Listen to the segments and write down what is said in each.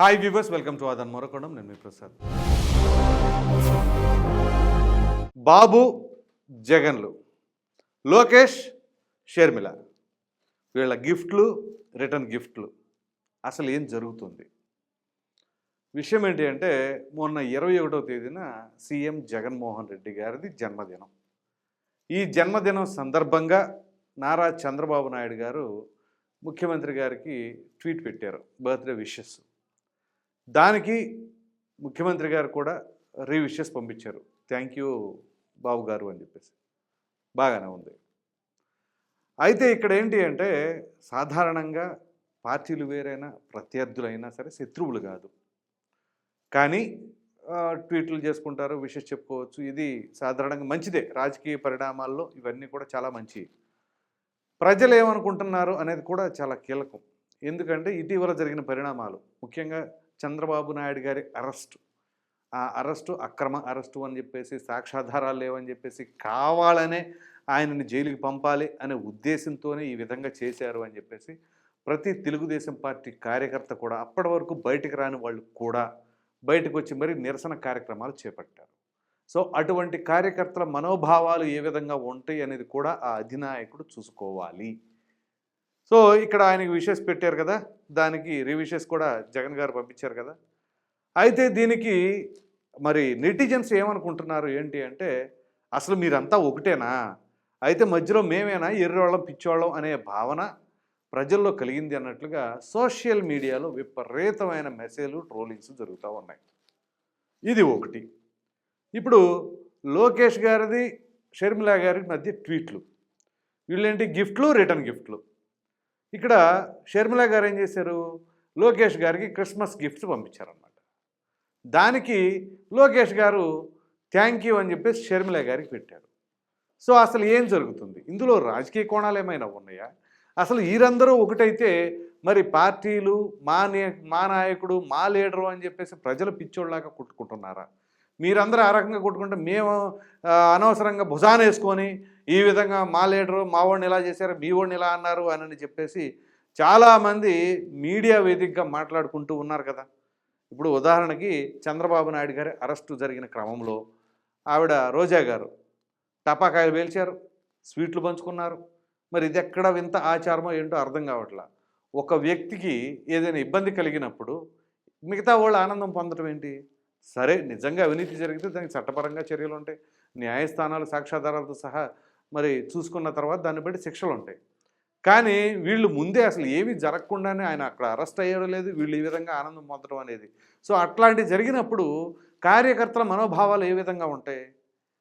Hi viewers welcome to ఆదన్ మొరకొండం నేను మీ ప్రసాద్ బాబు జగన్లు లోకేష్ షర్మిల వీళ్ళ గిఫ్ట్లు రిటర్న్ గిఫ్ట్లు అసలు ఏం జరుగుతుంది? విషయం ఏంటి అంటే మొన్న ఇరవై ఒకటవ తేదీన సీఎం జగన్మోహన్ రెడ్డి గారిది జన్మదినం. ఈ జన్మదినం సందర్భంగా నారా చంద్రబాబు నాయుడు గారు ముఖ్యమంత్రి గారికి ట్వీట్ పెట్టారు బర్త్డే విషెస్. దానికి ముఖ్యమంత్రి గారు కూడా రీవిషెస్ పంపించారు. థ్యాంక్ యూ బాబు గారు అని చెప్పేసి. బాగానే ఉంది. అయితే ఇక్కడ ఏంటి అంటే సాధారణంగా పార్టీలు వేరైనా ప్రత్యర్థులైనా సరే శత్రువులు కాదు. కానీ ట్వీట్లు చేసుకుంటారు విషయం చెప్పుకోవచ్చు. ఇది సాధారణంగా మంచిదే. రాజకీయ పరిణామాల్లో ఇవన్నీ కూడా చాలా మంచి. ప్రజలు ఏమనుకుంటున్నారు అనేది కూడా చాలా కీలకం. ఎందుకంటే ఇటీవల జరిగిన పరిణామాలు ముఖ్యంగా చంద్రబాబు నాయుడు గారి అరెస్ట్. ఆ అరెస్టు అక్రమ అరెస్టు అని చెప్పేసి సాక్ష్యాధారాలు లేవని చెప్పేసి కావాలనే ఆయనని జైలుకి పంపాలి అనే ఉద్దేశంతోనే ఈ విధంగా చేశారు అని చెప్పేసి ప్రతి తెలుగుదేశం పార్టీ కార్యకర్త కూడా అప్పటి వరకు బయటకు రాని వాళ్ళు కూడా బయటకు వచ్చి మరి నిరసన కార్యక్రమాలు చేపట్టారు. సో అటువంటి కార్యకర్తల మనోభావాలు ఏ విధంగా ఉంటాయి అనేది కూడా ఆ అధినాయకుడు చూసుకోవాలి. సో ఇక్కడ ఆయనకి విషెస్ పెట్టారు కదా దానికి రివిషెస్ కూడా జగన్ గారు పంపించారు కదా. అయితే దీనికి మరి నెటిజన్స్ ఏమనుకుంటున్నారు ఏంటి అంటే అసలు మీరంతా ఒకటేనా? అయితే మధ్యలో మేమేనా? ఎర్రవాళ్ళం పిచ్చోళ్ళం అనే భావన ప్రజల్లో కలిగింది అన్నట్లుగా సోషల్ మీడియాలో విపరీతమైన మెసేజ్లు ట్రోలింగ్స్ జరుగుతూ ఉన్నాయి. ఇది ఒకటి. ఇప్పుడు లోకేష్ గారిది షర్మిల గారి మధ్య ట్వీట్లు. వీళ్ళేంటి? గిఫ్ట్లు రిటర్న్ గిఫ్ట్లు. ఇక్కడ షర్మిల గారు ఏం చేశారు? లోకేష్ గారికి క్రిస్మస్ గిఫ్ట్స్ పంపించారన్నమాట. దానికి లోకేష్ గారు థ్యాంక్ యూ అని చెప్పేసి షర్మిల గారికి పెట్టారు. సో అసలు ఏం జరుగుతుంది? ఇందులో రాజకీయ కోణాలు ఏమైనా ఉన్నాయా? అసలు వీరందరూ ఒకటైతే మరి పార్టీలు మా నే మా నాయకుడు మా లీడరు అని చెప్పేసి ప్రజలు పిచ్చోళ్ళలాగా కొట్టుకుంటున్నారా? మీరందరూ ఆ రకంగా కొట్టుకుంటే మేము అనవసరంగా భుజాన వేసుకొని ఈ విధంగా మా లీడరు మా వాడిని ఇలా చేశారు మీ వాడిని ఇలా అన్నారు అని చెప్పేసి చాలామంది మీడియా వేదికగా మాట్లాడుకుంటూ ఉన్నారు కదా. ఇప్పుడు ఉదాహరణకి చంద్రబాబు నాయుడు గారి అరెస్టు జరిగిన క్రమంలో ఆవిడ రోజా గారు టపాకాయలు పేల్చారు స్వీట్లు పంచుకున్నారు. మరి ఇది ఎక్కడ వింత ఆచారమో ఏంటో అర్థం కావట్లా. ఒక వ్యక్తికి ఏదైనా ఇబ్బంది కలిగినప్పుడు మిగతా వాళ్ళు ఆనందం పొందడం ఏంటి? సరే నిజంగా అవినీతి జరిగితే దానికి చట్టపరంగా చర్యలు ఉంటాయి. న్యాయస్థానాలు సాక్ష్యాధారాలతో సహా మరి చూసుకున్న తర్వాత దాన్ని బట్టి శిక్షలు ఉంటాయి. కానీ వీళ్ళు ముందే అసలు ఏమీ జరగకుండానే ఆయన అక్కడ అరెస్ట్ అయ్యడం లేదు వీళ్ళు ఈ విధంగా ఆనందం పొందడం అనేది. సో అట్లాంటివి జరిగినప్పుడు కార్యకర్తల మనోభావాలు ఏ విధంగా ఉంటాయి?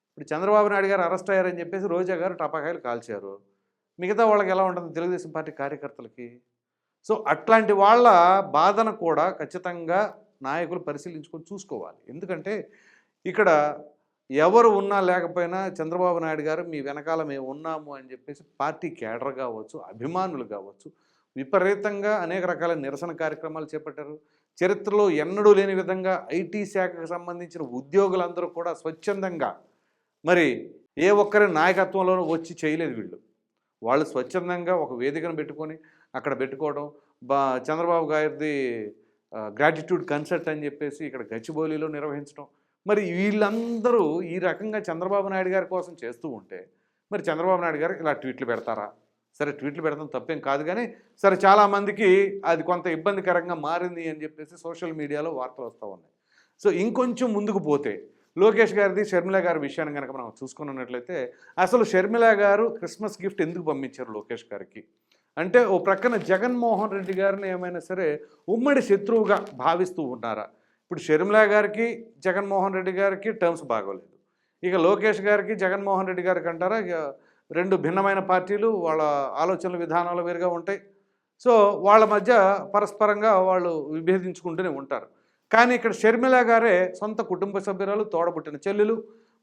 ఇప్పుడు చంద్రబాబు నాయుడు గారు అరెస్ట్ అయ్యారని చెప్పేసి రోజా గారు టపాకాయలు కాల్చారు. మిగతా వాళ్ళకి ఎలా ఉంటుంది తెలుగుదేశం పార్టీ కార్యకర్తలకి? సో అట్లాంటి వాళ్ళ బాధను కూడా ఖచ్చితంగా నాయకులు పరిశీలించుకొని చూసుకోవాలి. ఎందుకంటే ఇక్కడ ఎవరు ఉన్నా లేకపోయినా చంద్రబాబు నాయుడు గారు మీ వెనకాల మేము ఉన్నాము అని చెప్పేసి పార్టీ కేడర్ కావచ్చు అభిమానులు కావచ్చు విపరీతంగా అనేక రకాల నిరసన కార్యక్రమాలు చేపట్టారు. చరిత్రలో ఎన్నడూ లేని విధంగా ఐటీ శాఖకు సంబంధించిన ఉద్యోగులందరూ కూడా స్వచ్ఛందంగా మరి ఏ ఒక్కరి నాయకత్వంలోనూ వచ్చి చేయలేదు వీళ్ళు. వాళ్ళు స్వచ్ఛందంగా ఒక వేదికను పెట్టుకొని అక్కడ పెట్టుకోవడం బా చంద్రబాబు గారిది గ్రాటిట్యూడ్ కన్సర్ట్ అని చెప్పేసి ఇక్కడ గచ్చిబౌలిలో నిర్వహించడం. మరి వీళ్ళందరూ ఈ రకంగా చంద్రబాబు నాయుడు గారి కోసం చేస్తూ ఉంటే మరి చంద్రబాబు నాయుడు గారు ఇలా ట్వీట్లు పెడతారా? సరే ట్వీట్లు పెడతాం తప్పేం కాదు కానీ సరే చాలామందికి అది కొంత ఇబ్బందికరంగా మారింది అని చెప్పేసి సోషల్ మీడియాలో వార్తలు వస్తూ ఉన్నాయి. సో ఇంకొంచెం ముందుకు పోతే లోకేష్ గారిది షర్మిల గారి విషయాన్ని కనుక మనం చూసుకున్నట్లయితే అసలు షర్మిల గారు క్రిస్మస్ గిఫ్ట్ ఎందుకు పంపించారు లోకేష్ గారికి? అంటే ఓ ప్రక్కన జగన్మోహన్ రెడ్డి గారిని ఏమైనా సరే ఉమ్మడి శత్రువుగా భావిస్తూ ఉన్నారా? ఇప్పుడు షర్మిలా గారికి జగన్మోహన్ రెడ్డి గారికి టర్మ్స్ బాగోలేదు. ఇక లోకేష్ గారికి జగన్మోహన్ రెడ్డి గారికి అంటారా? ఇక రెండు భిన్నమైన పార్టీలు వాళ్ళ ఆలోచనల విధానాలు వేరుగా ఉంటాయి. సో వాళ్ళ మధ్య పరస్పరంగా వాళ్ళు విభేదించుకుంటూనే ఉంటారు. కానీ ఇక్కడ షర్మిల గారే సొంత కుటుంబ సభ్యురాలు తోడబుట్టిన చెల్లెలు.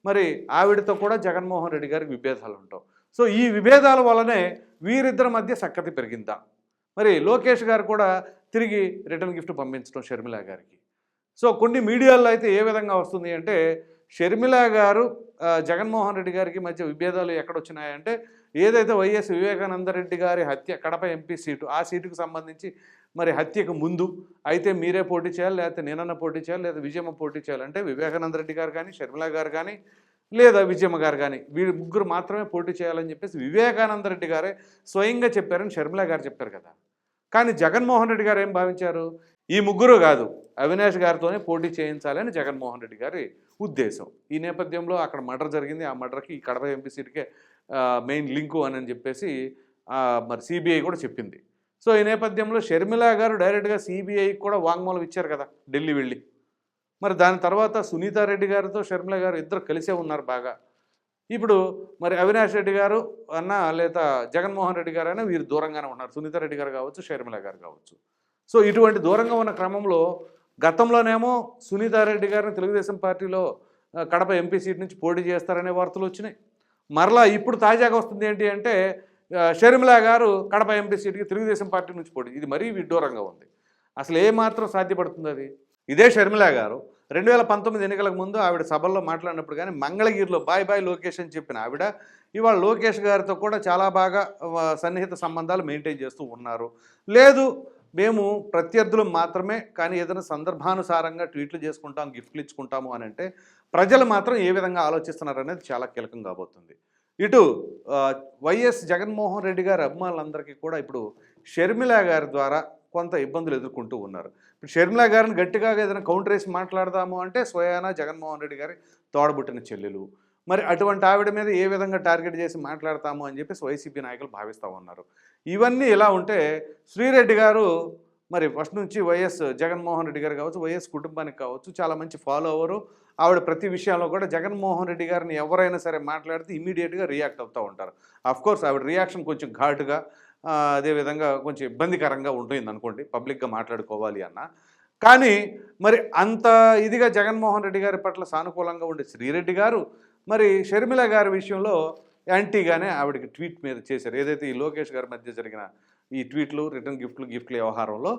మరి ఆవిడతో కూడా జగన్మోహన్ రెడ్డి గారికి విభేదాలు ఉంటావు సో ఈ విభేదాల వల్లనే వీరిద్దరి మధ్య సక్కతి పెరిగిందా? మరి లోకేష్ గారు కూడా తిరిగి రిటర్న్ గిఫ్ట్ పంపించడం షర్మిల గారికి. సో కొన్ని మీడియాల్లో అయితే ఏ విధంగా వస్తుంది అంటే షర్మిల గారు జగన్మోహన్ రెడ్డి గారికి మధ్య విభేదాలు ఎక్కడొచ్చినాయంటే ఏదైతే వైఎస్ వివేకానంద రెడ్డి గారి హత్య కడప ఎంపీ సీటు ఆ సీటుకు సంబంధించి మరి హత్యకు ముందు అయితే మీరే పోటీ చేయాలి లేకపోతే నేనన్న పోటీ చేయాలి లేదా విజయమ్మ పోటీ చేయాలంటే వివేకానంద రెడ్డి గారు కానీ షర్మిల గారు కానీ లేదా విజయమ్మ గారు కానీ వీళ్ళు ముగ్గురు మాత్రమే పోటీ చేయాలని చెప్పేసి వివేకానంద రెడ్డి గారే స్వయంగా చెప్పారని షర్మిల గారు చెప్పారు కదా. కానీ జగన్మోహన్ రెడ్డి గారు ఏం భావించారు? ఈ ముగ్గురు కాదు అవినాష్ గారితోనే పోటీ చేయించాలని జగన్మోహన్ రెడ్డి గారి ఉద్దేశం. ఈ నేపథ్యంలో అక్కడ మర్డర్ జరిగింది. ఆ మర్డర్కి ఈ కడప ఎంపీ సీట్కే మెయిన్ లింకు అని చెప్పేసి మరి సిబిఐ కూడా చెప్పింది. సో ఈ నేపథ్యంలో షర్మిల గారు డైరెక్ట్గా సిబిఐకి కూడా వాంగ్మూలం ఇచ్చారు కదా ఢిల్లీ వెళ్ళి. మరి దాని తర్వాత సునీతారెడ్డి గారితో షర్మిల గారు ఇద్దరు కలిసే ఉన్నారు బాగా. ఇప్పుడు మరి అవినాష్ రెడ్డి గారు అన్న లేదా జగన్మోహన్ రెడ్డి గారు అయినా వీరు దూరంగానే ఉన్నారు. సునీతారెడ్డి గారు కావచ్చు షర్మిల గారు కావచ్చు. సో ఇటువంటి దూరంగా ఉన్న క్రమంలో గతంలోనేమో సునీతారెడ్డి గారిని తెలుగుదేశం పార్టీలో కడప ఎంపీ సీట్ నుంచి పోటీ చేస్తారనే వార్తలు వచ్చినాయి. మరలా ఇప్పుడు తాజాగా వస్తుంది ఏంటి అంటే షర్మిల గారు కడప ఎంపీ సీట్కి తెలుగుదేశం పార్టీ నుంచి పోటీ. ఇది మరీ విడ్డూరంగా ఉంది. అసలు ఏ మాత్రం సాధ్యపడుతుంది అది? ఇదే షర్మిల గారు రెండు వేల పంతొమ్మిది ఎన్నికలకు ముందు ఆవిడ సభల్లో మాట్లాడినప్పుడు కానీ మంగళగిరిలో బాయ్ బాయ్ లోకేష్ అని చెప్పిన ఆవిడ ఇవాళ లోకేష్ గారితో కూడా చాలా బాగా సన్నిహిత సంబంధాలు మెయింటైన్ చేస్తూ ఉన్నారు. లేదు మేము ప్రత్యర్థులు మాత్రమే కానీ ఏదైనా సందర్భానుసారంగా ట్వీట్లు చేసుకుంటాం గిఫ్ట్లు ఇచ్చుకుంటాము అని అంటే ప్రజలు మాత్రం ఏ విధంగా ఆలోచిస్తున్నారు అనేది చాలా కీలకం కాబోతుంది. ఇటు వైఎస్ జగన్మోహన్ రెడ్డి గారి అభిమానులందరికీ కూడా ఇప్పుడు షర్మిల గారి ద్వారా కొంత ఇబ్బందులు ఎదుర్కొంటూ ఉన్నారు. ఇప్పుడు షర్మిలా గారిని గట్టిగా ఏదైనా కౌంటర్ వేసి మాట్లాడదాము అంటే స్వయానా జగన్మోహన్ రెడ్డి గారి తోడబుట్టిన చెల్లెలు. మరి అటువంటి ఆవిడ మీద ఏ విధంగా టార్గెట్ చేసి మాట్లాడతాము అని చెప్పేసి వైసీపీ నాయకులు భావిస్తూ ఉన్నారు. ఇవన్నీ ఇలా ఉంటే శ్రీరెడ్డి గారు మరి ఫస్ట్ నుంచి వైఎస్ జగన్మోహన్ రెడ్డి గారు కావచ్చు వైఎస్ కుటుంబానికి కావచ్చు చాలా మంచి ఫాలోవరు ఆవిడ ప్రతి విషయంలో కూడా జగన్మోహన్ రెడ్డి గారిని ఎవరైనా సరే మాట్లాడితే ఇమీడియట్గా రియాక్ట్ అవుతూ ఉంటారు. కోర్స్ ఆవిడ రియాక్షన్ కొంచెం ఘాటుగా అదేవిధంగా కొంచెం ఇబ్బందికరంగా ఉంటుంది అనుకోండి పబ్లిక్గా మాట్లాడుకోవాలి అన్న. కానీ మరి అంత ఇదిగా జగన్మోహన్ రెడ్డి గారి పట్ల సానుకూలంగా ఉండే శ్రీరెడ్డి గారు మరి షర్మిల గారి విషయంలో యాంటీగానే ఆవిడకి ట్వీట్ మీద చేశారు. ఏదైతే ఈ లోకేష్ గారి మధ్య జరిగిన ఈ ట్వీట్లు రిటర్న్ గిఫ్ట్లు గిఫ్ట్ల వ్యవహారంలో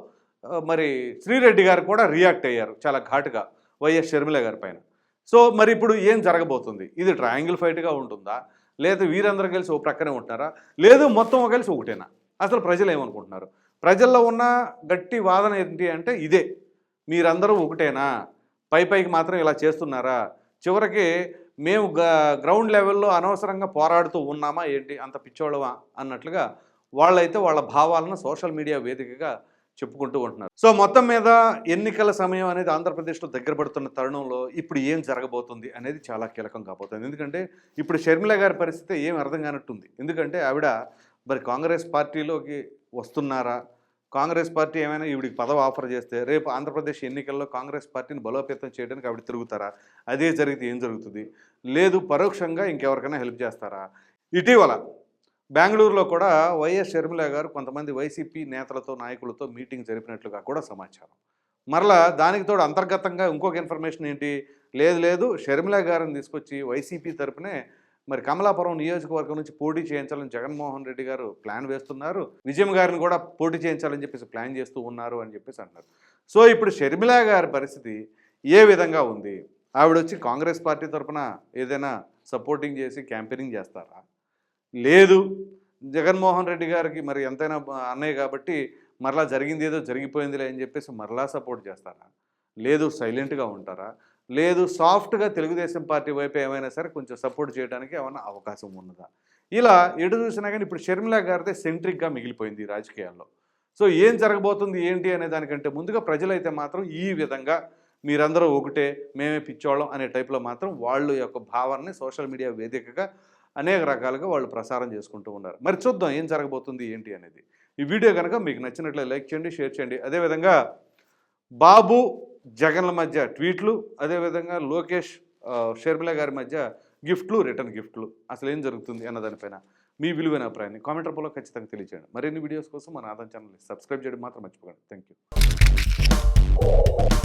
మరి శ్రీరెడ్డి గారు కూడా రియాక్ట్ అయ్యారు చాలా ఘాటుగా వైఎస్ షర్మిల గారి పైన. సో మరి ఇప్పుడు ఏం జరగబోతుంది? ఇది ట్రయాంగిల్ ఫైట్గా ఉంటుందా? లేదా వీరందరూ కలిసి ఓ ప్రక్కనే ఉంటున్నారా? లేదు మొత్తం కలిసి ఒకటేనా? అసలు ప్రజలు ఏమనుకుంటున్నారు? ప్రజల్లో ఉన్న గట్టి వాదన ఏంటి అంటే ఇదే. మీరందరూ ఒకటేనా? పై పైకి మాత్రం ఇలా చేస్తున్నారా? చివరికి మేము గ- గ్రౌండ్ లెవెల్లో అనవసరంగా పోరాడుతూ ఉన్నామా ఏంటి? అంత పిచ్చోళ్ళమా? అన్నట్లుగా వాళ్ళైతే వాళ్ళ భావాలను సోషల్ మీడియా వేదికగా చెప్పుకుంటూ ఉంటున్నారు. సో మొత్తం మీద ఎన్నికల సమయం అనేది ఆంధ్రప్రదేశ్లో దగ్గర పడుతున్న తరుణంలో ఇప్పుడు ఏం జరగబోతుంది అనేది చాలా కీలకం కాబోతుంది. ఎందుకంటే ఇప్పుడు షర్మిల గారి పరిస్థితి ఏం అర్థం కానట్టుంది. ఎందుకంటే ఆవిడ మరి కాంగ్రెస్ పార్టీలోకి వస్తున్నారా? కాంగ్రెస్ పార్టీ ఏమైనా ఈవిడికి పదవి ఆఫర్ చేస్తే రేపు ఆంధ్రప్రదేశ్ ఎన్నికల్లో కాంగ్రెస్ పార్టీని బలోపేతం చేయడానికి ఆవిడ తిరుగుతారా? అదే జరిగితే ఏం జరుగుతుంది? లేదు పరోక్షంగా ఇంకెవరికైనా హెల్ప్ చేస్తారా? ఇటీవల బెంగళూరులో కూడా వైఎస్ షర్మిల గారు కొంతమంది వైసీపీ నేతలతో నాయకులతో మీటింగ్ జరిపినట్లుగా కూడా సమాచారం. మరలా దానికి తోడు అంతర్గతంగా ఇంకొక ఇన్ఫర్మేషన్ ఏంటి? లేదు లేదు షర్మిల గారిని తీసుకొచ్చి వైసీపీ తరపునే మరి కమలాపురం నియోజకవర్గం నుంచి పోటీ చేయించాలని జగన్మోహన్ రెడ్డి గారు ప్లాన్ వేస్తున్నారు. విజయం గారిని కూడా పోటీ చేయించాలని చెప్పేసి ప్లాన్ చేస్తూ ఉన్నారు అని చెప్పేసి అంటున్నారు. సో ఇప్పుడు షర్మిలా గారి పరిస్థితి ఏ విధంగా ఉంది? ఆవిడ వచ్చి కాంగ్రెస్ పార్టీ తరఫున ఏదైనా సపోర్టింగ్ చేసి క్యాంపెయినింగ్ చేస్తారా? లేదు. జగన్మోహన్ రెడ్డి గారికి మరి ఎంతైనా అన్నయ్య కాబట్టి మరలా జరిగింది ఏదో జరిగిపోయిందిలే అని చెప్పేసి మరలా సపోర్ట్ చేస్తారా? లేదు సైలెంట్గా ఉంటారా? లేదు సాఫ్ట్గా తెలుగుదేశం పార్టీ వైపు ఏమైనా సరే కొంచెం సపోర్ట్ చేయడానికి ఏమైనా అవకాశం ఉన్నదా? ఇలా ఎటు చూసినా కానీ ఇప్పుడు షర్మిలా గారిదే సెంట్రిక్గా మిగిలిపోయింది రాజకీయాల్లో. సో ఏం జరగబోతుంది ఏంటి అనే దానికంటే ముందుగా ప్రజలైతే మాత్రం ఈ విధంగా మీరందరూ ఒకటే మేమే పిచ్చోళ్ళం అనే టైప్లో మాత్రం వాళ్ళ యొక్క భావాన్ని సోషల్ మీడియా వేదికగా అనేక రకాలుగా వాళ్ళు ప్రసారం చేసుకుంటూ ఉన్నారు. మరి చూద్దాం ఏం జరగబోతుంది ఏంటి అనేది. ఈ వీడియో కనుక మీకు నచ్చినట్లే లైక్ చేయండి షేర్ చేయండి. అదేవిధంగా బాబు జగన్ల మధ్య ట్వీట్లు అదేవిధంగా లోకేష్ ఆ, షర్మిల గారి మధ్య గిఫ్ట్లు రిటర్న్ గిఫ్ట్లు. అసలు ఏం జరుగుతుంది అన్న దానిపైన మీ విలువైన అభిప్రాయాన్ని కామెంట్ రూపంలో ఖచ్చితంగా తెలియజేయండి మరిన్ని వీడియోస్ కోసం మన ఆదాన్ ఛానల్ని సబ్స్క్రైబ్ చేయడం మాత్రం మర్చిపోకండి. Thank you